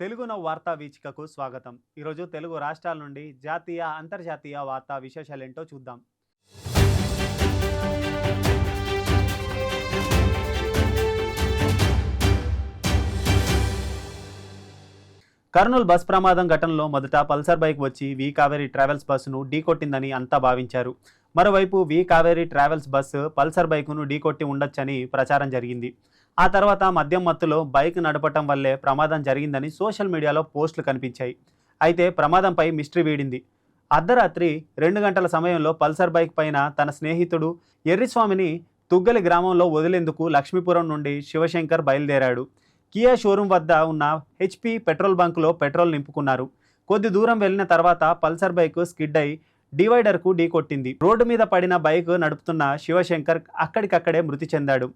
Telugu now వార్తా వీచికకు స్వాగతం. ఈరోజు తెలుగు రాష్ట్రాల నుండి జాతీయ అంతర్జాతీయ వార్తా విశేషాలేంటో చూద్దాం. కర్నూలు బస్ ప్రమాదం ఘటనలో మొదట పల్సర్ బైక్ వచ్చి వి కావేరీ ట్రావెల్స్ బస్సును ఢీకొట్టిందని అంతా భావించారు. మరోవైపు V Kaveri travels bus Pulsar బైకును ఢీకొట్టి ఉండొచ్చని ప్రచారం జరిగింది. ఆ తర్వాత మద్యం మత్తులో బైక్ నడపటం వల్లే ప్రమాదం జరిగిందని సోషల్ మీడియాలో పోస్టులు కనిపించాయి. అయితే ప్రమాదంపై మిస్టరీ వీడింది. అర్ధరాత్రి రెండు గంటల సమయంలో పల్సర్ బైక్ పైన తన స్నేహితుడు ఎర్రిస్వామిని తుగ్గలి గ్రామంలో వదిలేందుకు లక్ష్మీపురం నుండి శివశంకర్ బయలుదేరాడు. కియా షోరూం వద్ద ఉన్న హెచ్పి పెట్రోల్ బంకులో పెట్రోల్ నింపుకున్నారు. కొద్ది దూరం వెళ్ళిన తర్వాత పల్సర్ బైక్ స్కిడ్ అయి డివైడర్కు ఢీకొట్టింది. రోడ్డు మీద పడిన బైక్ నడుపుతున్న శివశంకర్ అక్కడికక్కడే మృతి చెందాడు.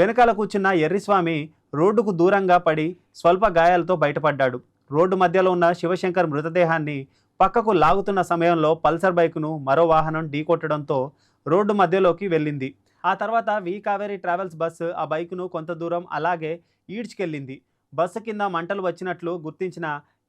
వెనకాల కూర్చున్న ఎర్రిస్వామి రోడ్డుకు దూరంగా పడి స్వల్ప గాయాలతో బయటపడ్డాడు. రోడ్డు మధ్యలో ఉన్న శివశంకర్ మృతదేహాన్ని పక్కకు లాగుతున్న సమయంలో పల్సర్ బైకును మరో వాహనం ఢీకొట్టడంతో రోడ్డు మధ్యలోకి వెళ్ళింది. ఆ తర్వాత వి కావేరీ ట్రావెల్స్ బస్సు ఆ బైకును కొంత దూరం అలాగే ఈడ్చుకెళ్ళింది. బస్సు కింద మంటలు వచ్చినట్లు గుర్తించిన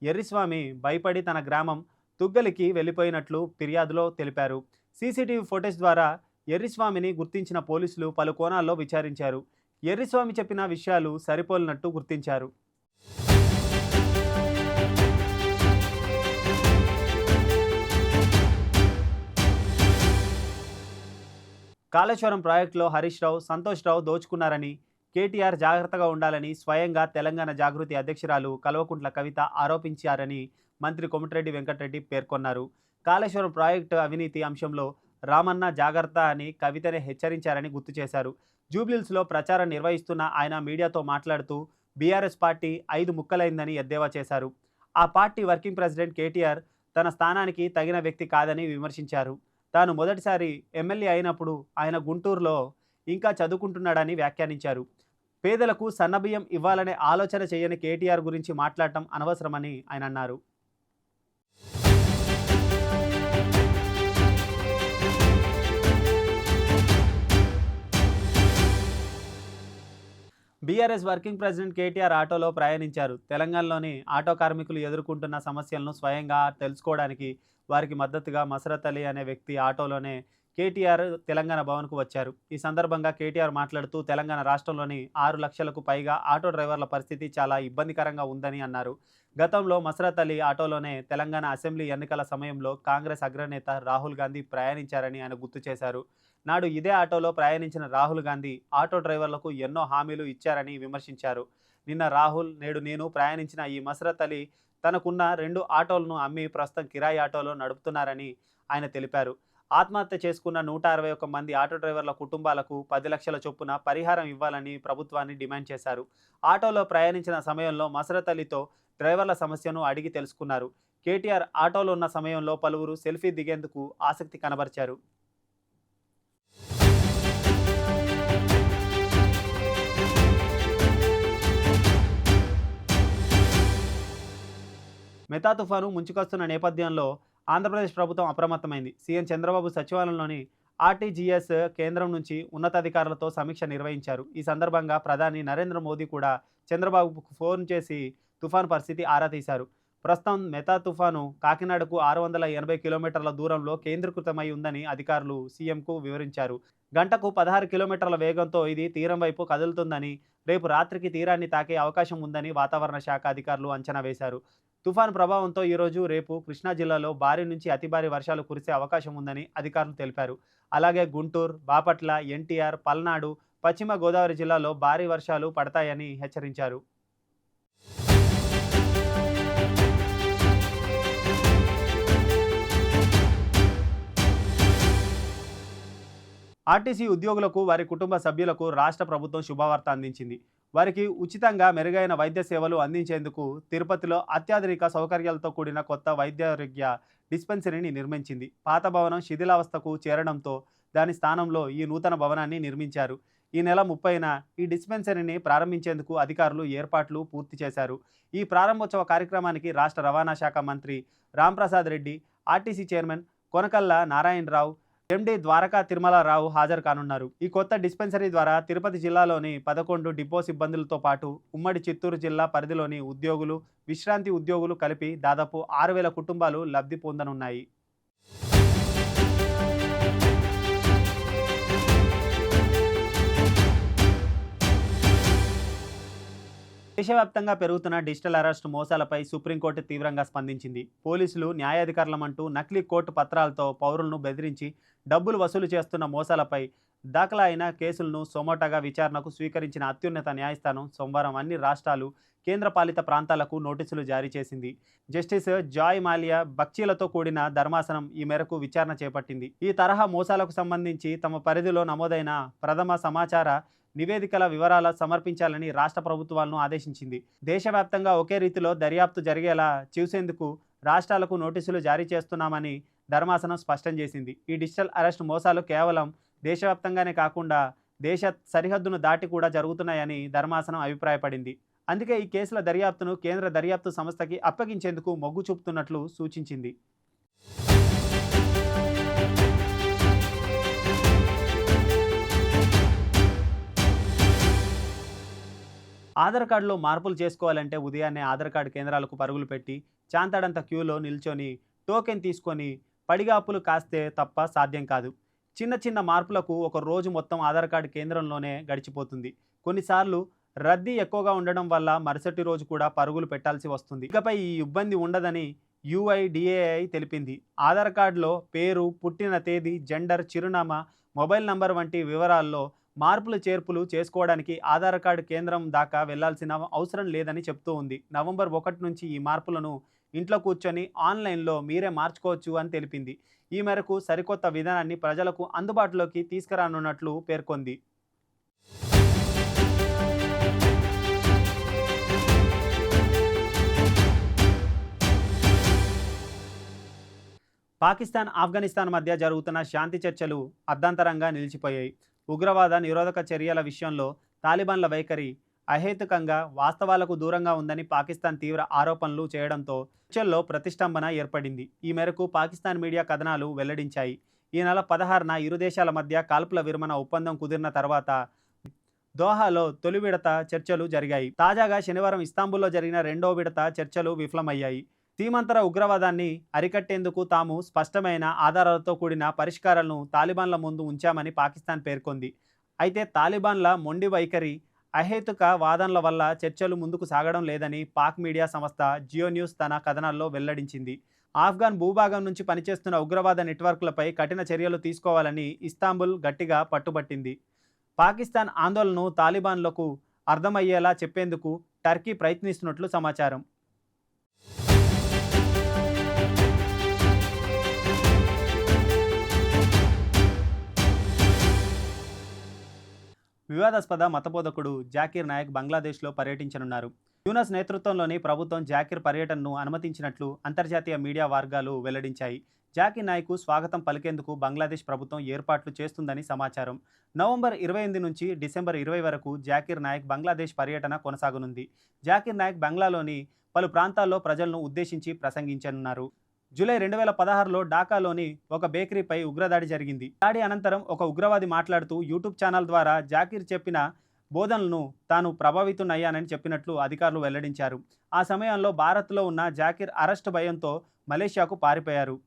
ఎర్రిస్వామి భయపడి తన గ్రామం తుగ్గలికి వెళ్ళిపోయినట్లు ఫిర్యాదులో తెలిపారు. సీసీటీవీ ఫోటేజ్ ద్వారా ఎర్రిస్వామిని గుర్తించిన పోలీసులు పలు కోణాల్లో విచారించారు. ఎర్రిస్వామి చెప్పిన విషయాలు సరిపోలినట్టు గుర్తించారు. కాళేశ్వరం ప్రాజెక్టులో హరీష్ రావు సంతోష్ రావు దోచుకున్నారని కేటీఆర్ జాగ్రత్తగా ఉండాలని స్వయంగా తెలంగాణ జాగృతి అధ్యక్షురాలు కల్వకుంట్ల కవిత ఆరోపించారని మంత్రి కొమటిరెడ్డి వెంకటరెడ్డి పేర్కొన్నారు. కాళేశ్వరం ప్రాజెక్టు అవినీతి అంశంలో రామన్న జాగ్రత్త అని కవితనే హెచ్చరించారని గుర్తు చేశారు. జూబ్లీల్స్లో ప్రచారం నిర్వహిస్తున్న ఆయన మీడియాతో మాట్లాడుతూ బీఆర్ఎస్ పార్టీ ఐదు ముక్కలైందని ఎద్దేవా చేశారు. ఆ పార్టీ వర్కింగ్ ప్రెసిడెంట్ కేటీఆర్ తన స్థానానికి తగిన వ్యక్తి కాదని విమర్శించారు. తాను మొదటిసారి ఎమ్మెల్యే అయినప్పుడు ఆయన గుంటూరులో ఇంకా చదువుకుంటున్నాడని వ్యాఖ్యానించారు. పేదలకు సన్నబియ్యం ఇవ్వాలనే ఆలోచన చేయని కేటీఆర్ గురించి మాట్లాడటం అనవసరమని ఆయన అన్నారు. బీఆర్ఎస్ వర్కింగ్ ప్రెసిడెంట్ కేటీఆర్ ఆటోలో ప్రయాణించారు. తెలంగాణలోని ఆటో కార్మికులు ఎదుర్కొంటున్న సమస్యలను స్వయంగా తెలుసుకోవడానికి వారికి మద్దతుగా మసరత్ అలీ అనే వ్యక్తి ఆటోలోనే కేటీఆర్ తెలంగాణ భవన్కు వచ్చారు. ఈ సందర్భంగా కేటీఆర్ మాట్లాడుతూ తెలంగాణ రాష్ట్రంలోని ఆరు లక్షలకు పైగా ఆటో డ్రైవర్ల పరిస్థితి చాలా ఇబ్బందికరంగా ఉందని అన్నారు. గతంలో మసరత్ అలీ ఆటోలోనే తెలంగాణ అసెంబ్లీ ఎన్నికల సమయంలో కాంగ్రెస్ అగ్రనేత రాహుల్ గాంధీ ప్రయాణించారని ఆయన గుర్తు చేశారు. నాడు ఇదే ఆటోలో ప్రయాణించిన రాహుల్ గాంధీ ఆటో డ్రైవర్లకు ఎన్నో హామీలు ఇచ్చారని విమర్శించారు. నిన్న రాహుల్ నేడు నేను ప్రయాణించిన ఈ మసరత్ అలీ తనకున్న రెండు ఆటోలను అమ్మి ప్రస్తుతం కిరాయి ఆటోలో నడుపుతున్నారని ఆయన తెలిపారు. ఆత్మహత్య చేసుకున్న నూట అరవై ఒక్క మంది ఆటో డ్రైవర్ల కుటుంబాలకు పది లక్షల చొప్పున పరిహారం ఇవ్వాలని ప్రభుత్వాన్ని డిమాండ్ చేశారు. ఆటోలో ప్రయాణించిన సమయంలో మసరత్ అలీతో డ్రైవర్ల సమస్యను అడిగి తెలుసుకున్నారు. కేటీఆర్ ఆటోలో ఉన్న సమయంలో పలువురు సెల్ఫీ దిగేందుకు ఆసక్తి కనబరిచారు. మెతా తుఫాను ముంచుకొస్తున్న నేపథ్యంలో ఆంధ్రప్రదేశ్ ప్రభుత్వం అప్రమత్తమైంది. సీఎం చంద్రబాబు సచివాలయంలోని ఆర్టీజీఎస్ కేంద్రం నుంచి ఉన్నతాధికారులతో సమీక్ష నిర్వహించారు. ఈ సందర్భంగా ప్రధాని నరేంద్ర మోదీ కూడా చంద్రబాబుకు ఫోన్ చేసి తుఫాను పరిస్థితి ఆరా తీశారు. ప్రస్తుతం మెతా తుఫాను కాకినాడకు ఆరు వందల ఎనభై కిలోమీటర్ల దూరంలో కేంద్రీకృతమై ఉందని అధికారులు సీఎంకు వివరించారు. గంటకు పదహారు కిలోమీటర్ల వేగంతో ఇది తీరం వైపు కదులుతుందని రేపు రాత్రికి తీరాన్ని తాకే అవకాశం ఉందని వాతావరణ శాఖ అధికారులు అంచనా వేశారు. తుఫాను ప్రభావంతో ఈరోజు రేపు కృష్ణా జిల్లాలో భారీ నుంచి అతి భారీ వర్షాలు కురిసే అవకాశం ఉందని అధికారులు తెలిపారు. అలాగే గుంటూరు బాపట్ల ఎన్టీఆర్ పల్నాడు పశ్చిమ గోదావరి జిల్లాలో భారీ వర్షాలు పడతాయని హెచ్చరించారు. ఆర్టీసీ ఉద్యోగులకు వారి కుటుంబ సభ్యులకు రాష్ట్ర ప్రభుత్వం శుభవార్త అందించింది. వారికి ఉచితంగా మెరుగైన వైద్య సేవలు అందించేందుకు తిరుపతిలో అత్యాధునిక సౌకర్యాలతో కూడిన కొత్త వైద్యారోగ్య డిస్పెన్సరీని నిర్మించింది. పాత భవనం శిథిలావస్థకు చేరడంతో దాని స్థానంలో ఈ నూతన భవనాన్ని నిర్మించారు. ఈ నెల ముప్పైన ఈ డిస్పెన్సరీని ప్రారంభించేందుకు అధికారులు ఏర్పాట్లు పూర్తి చేశారు. ఈ ప్రారంభోత్సవ కార్యక్రమానికి రాష్ట్ర రవాణా శాఖ మంత్రి Ramprasad Reddy RTC chairman Konakalla Narayanarao MD Dwaraka Tirumalarao హాజరు కానున్నారు. ఈ కొత్త డిస్పెన్సరీ ద్వారా తిరుపతి జిల్లాలోని పదకొండు డిపో సిబ్బందులతో పాటు ఉమ్మడి చిత్తూరు జిల్లా పరిధిలోని ఉద్యోగులు విశ్రాంతి ఉద్యోగులు కలిపి దాదాపు ఆరు వేల కుటుంబాలు లబ్ధి పొందనున్నాయి. దేశవ్యాప్తంగా పెరుగుతున్న డిజిటల్ అరెస్ట్ మోసాలపై సుప్రీంకోర్టు తీవ్రంగా స్పందించింది. పోలీసులు న్యాయాధికారులమంటూ నకిలీ కోర్టు పత్రాలతో పౌరులను బెదిరించి డబ్బులు వసూలు చేస్తున్న మోసాలపై దాఖలా అయిన కేసులను సొమోటాగా విచారణకు స్వీకరించిన అత్యున్నత న్యాయస్థానం సోమవారం అన్ని రాష్ట్రాలు కేంద్రపాలిత ప్రాంతాలకు నోటీసులు జారీ చేసింది. జస్టిస్ జాయ్ మాలియా బక్చీలతో కూడిన ధర్మాసనం ఈ మేరకు విచారణ చేపట్టింది. ఈ తరహా మోసాలకు సంబంధించి తమ పరిధిలో నమోదైన ప్రథమ సమాచార నివేదికల వివరాలు సమర్పించాలని రాష్ట్ర ప్రభుత్వాలను ఆదేశించింది. దేశవ్యాప్తంగా ఒకే రీతిలో దర్యాప్తు జరిగేలా చూసేందుకు రాష్ట్రాలకు నోటీసులు జారీ చేస్తున్నామని ధర్మాసనం స్పష్టం చేసింది. ఈ డిజిటల్ అరెస్ట్ మోసాలు కేవలం దేశవ్యాప్తంగానే కాకుండా దేశ సరిహద్దును దాటి కూడా జరుగుతున్నాయని ధర్మాసనం అభిప్రాయపడింది. అందుకే ఈ కేసుల దర్యాప్తును కేంద్ర దర్యాప్తు సంస్థకి అప్పగించేందుకు మొగ్గు చూపుతున్నట్లు సూచించింది. ఆధార్ కార్డులో మార్పులు చేసుకోవాలంటే ఉదయాన్నే ఆధార్ కార్డు కేంద్రాలకు పరుగులు పెట్టి చాంతాడంత క్యూలో నిల్చొని టోకెన్ తీసుకొని పడిగాపులు కాస్తే తప్ప సాధ్యం కాదు. చిన్న చిన్న మార్పులకు ఒక రోజు మొత్తం ఆధార్ కార్డు కేంద్రంలోనే గడిచిపోతుంది. కొన్నిసార్లు రద్దీ ఎక్కువగా ఉండడం వల్ల మరుసటి రోజు కూడా పరుగులు పెట్టాల్సి వస్తుంది. ఇకపై ఈ ఇబ్బంది ఉండదని యుఐడిఏఐ తెలిపింది. ఆధార్ కార్డులో పేరు పుట్టిన తేదీ జెండర్ చిరునామా మొబైల్ నంబర్ వంటి వివరాల్లో మార్పులు చేర్పులు చేసుకోవడానికి ఆధార్ కార్డు కేంద్రం దాకా వెళ్ళాల్సిన అవసరం లేదని చెప్తూ ఉంది. నవంబర్ ఒకటి నుంచి ఈ మార్పులను ఇంట్లో కూర్చొని ఆన్లైన్లో మీరే మార్చుకోవచ్చు అని తెలిపింది. ఈ మేరకు సరికొత్త విధానాన్ని ప్రజలకు అందుబాటులోకి తీసుకురానున్నట్లు పేర్కొంది. పాకిస్తాన్ ఆఫ్ఘనిస్తాన్ మధ్య జరుగుతున్న శాంతి చర్చలు అర్ధాంతరంగా నిలిచిపోయాయి. ఉగ్రవాద నిరోధక చర్యల విషయంలో తాలిబాన్ల వైఖరి అహేతుకంగా వాస్తవాలకు దూరంగా ఉందని పాకిస్తాన్ తీవ్ర ఆరోపణలు చేయడంతో చర్చల్లో ప్రతిష్టంభన ఏర్పడింది. ఈ మేరకు పాకిస్తాన్ మీడియా కథనాలు వెల్లడించాయి. ఈ నెల పదహారున ఇరు దేశాల మధ్య కాల్పుల విరమణ ఒప్పందం కుదిరిన తర్వాత దోహాలో తొలి విడత చర్చలు జరిగాయి. తాజాగా శనివారం ఇస్తాంబుల్లో జరిగిన రెండో విడత చర్చలు విఫలమయ్యాయి. సీమాంతర ఉగ్రవాదాన్ని అరికట్టేందుకు తాము స్పష్టమైన ఆధారాలతో కూడిన పరిష్కారాలను తాలిబాన్ల ముందు ఉంచామని పాకిస్తాన్ పేర్కొంది. అయితే తాలిబాన్ల మొండి వైఖరి అహేతుక వాదనల వల్ల చర్చలు ముందుకు సాగడం లేదని పాక్ మీడియా సంస్థ జియో న్యూస్ తన కథనాల్లో వెల్లడించింది. ఆఫ్ఘన్ భూభాగం నుంచి పనిచేస్తున్న ఉగ్రవాద నెట్వర్క్లపై కఠిన చర్యలు తీసుకోవాలని ఇస్తాంబుల్ గట్టిగా పట్టుబట్టింది. పాకిస్తాన్ ఆందోళనను తాలిబాన్లకు అర్థమయ్యేలా చెప్పేందుకు టర్కీ ప్రయత్నిస్తున్నట్లు సమాచారం. వివాదాస్పద మతబోధకుడు జాకీర్ నాయక్ బంగ్లాదేశ్లో పర్యటించనున్నారు. యూనస్ నేతృత్వంలోని ప్రభుత్వం జాకీర్ పర్యటనను అనుమతించినట్లు అంతర్జాతీయ మీడియా వర్గాలు వెల్లడించాయి. జాకీర్ నాయక్ స్వాగతం పలికేందుకు బంగ్లాదేశ్ ప్రభుత్వం ఏర్పాట్లు చేస్తుందని సమాచారం. నవంబర్ ఇరవై ఎనిమిది నుంచి డిసెంబర్ ఇరవై వరకు జాకీర్ నాయక్ బంగ్లాదేశ్ పర్యటన కొనసాగనుంది. జాకీర్ నాయక్ బంగ్లాలోని పలు ప్రాంతాల్లో ప్రజలను ఉద్దేశించి ప్రసంగించనున్నారు. జూలై రెండు వేల పదహారులో ఢాకాలోని ఒక బేకరీపై ఉగ్రదాడి జరిగింది. దాడి అనంతరం ఒక ఉగ్రవాది మాట్లాడుతూ యూట్యూబ్ ఛానల్ ద్వారా జాకీర్ చెప్పిన బోధనలను తాను ప్రభావితున్నయ్యానని చెప్పినట్లు అధికారులు వెల్లడించారు. ఆ సమయంలో భారత్లో ఉన్న జాకీర్ అరెస్ట్ భయంతో మలేషియాకు పారిపోయారు.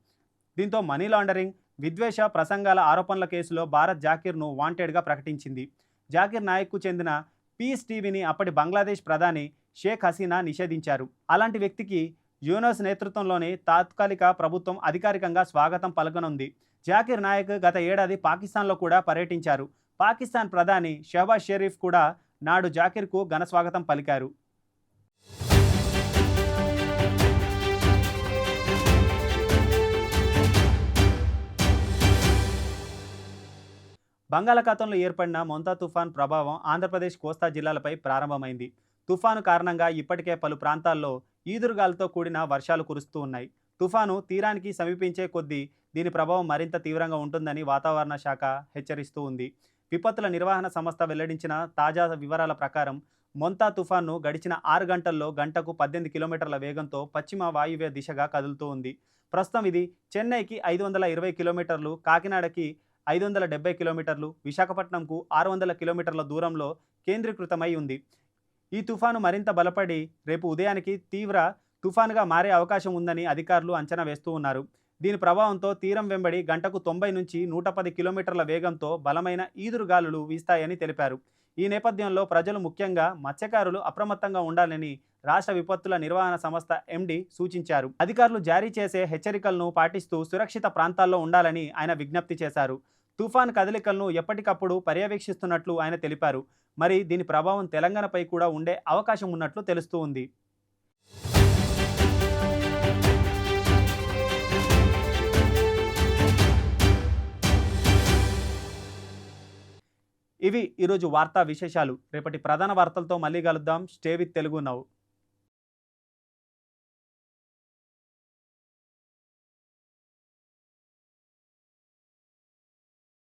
దీంతో మనీ లాండరింగ్ విద్వేష ప్రసంగాల ఆరోపణల కేసులో భారత్ జాకీర్ను వాంటెడ్గా ప్రకటించింది. జాకీర్ నాయక్కు చెందిన పీస్ టీవీని అప్పటి బంగ్లాదేశ్ ప్రధాని షేక్ హసీనా నిషేధించారు. అలాంటి వ్యక్తికి యూనస్ నేతృత్వంలోని తాత్కాలిక ప్రభుత్వం అధికారికంగా స్వాగతం పలకనుంది. జాకీర్ నాయక్ గత ఏడాది పాకిస్తాన్లో కూడా పర్యటించారు. పాకిస్తాన్ ప్రధాని షహబాజ్ షరీఫ్ కూడా నాడు జాకీర్కు ఘన స్వాగతం పలికారు. బంగాళాఖాతంలో ఏర్పడిన మొంతా తుఫాన్ ప్రభావం ఆంధ్రప్రదేశ్ కోస్తా జిల్లాలపై ప్రారంభమైంది. తుఫాను కారణంగా ఇప్పటికే పలు ప్రాంతాల్లో ఈదురుగాలతో కూడిన వర్షాలు కురుస్తూ ఉన్నాయి. తుఫాను తీరానికి సమీపించే కొద్దీ దీని ప్రభావం మరింత తీవ్రంగా ఉంటుందని వాతావరణ శాఖ హెచ్చరిస్తూ ఉంది. విపత్తుల నిర్వహణ సంస్థ వెల్లడించిన తాజా వివరాల ప్రకారం మొంతా తుఫాను గడిచిన ఆరు గంటల్లో గంటకు పద్దెనిమిది కిలోమీటర్ల వేగంతో పశ్చిమ వాయువ్య దిశగా కదులుతూ ఉంది. ప్రస్తుతం ఇది చెన్నైకి ఐదు వందల ఇరవై కిలోమీటర్లు కాకినాడకి ఐదు వందల డెబ్బై కిలోమీటర్లు విశాఖపట్నంకు ఆరు వందల కిలోమీటర్ల దూరంలో కేంద్రీకృతమై ఉంది. ఈ తుఫాను మరింత బలపడి రేపు ఉదయానికి తీవ్ర తుఫానుగా మారే అవకాశం ఉందని అధికారులు అంచనా వేస్తూ ఉన్నారు. దీని ప్రభావంతో తీరం వెంబడి గంటకు తొంభై నుంచి నూట పది కిలోమీటర్ల వేగంతో బలమైన ఈదురుగాలులు వీస్తాయని తెలిపారు. ఈ నేపథ్యంలో ప్రజలు ముఖ్యంగా మత్స్యకారులు అప్రమత్తంగా ఉండాలని రాష్ట్ర విపత్తుల నిర్వహణ సంస్థ ఎండి సూచించారు. అధికారులు జారీ చేసే హెచ్చరికలను పాటిస్తూ సురక్షిత ప్రాంతాల్లో ఉండాలని ఆయన విజ్ఞప్తి చేశారు. తుఫాన్ కదలికలను ఎప్పటికప్పుడు పర్యవేక్షిస్తున్నట్లు ఆయన తెలిపారు. మరి దీని ప్రభావం తెలంగాణపై కూడా ఉండే అవకాశం ఉన్నట్లు తెలుస్తూ ఉంది. ఇవి ఈరోజు వార్తా విశేషాలు. రేపటి ప్రధాన వార్తలతో మళ్ళీ కలుద్దాం. స్టే విత్ తెలుగు నవ్వు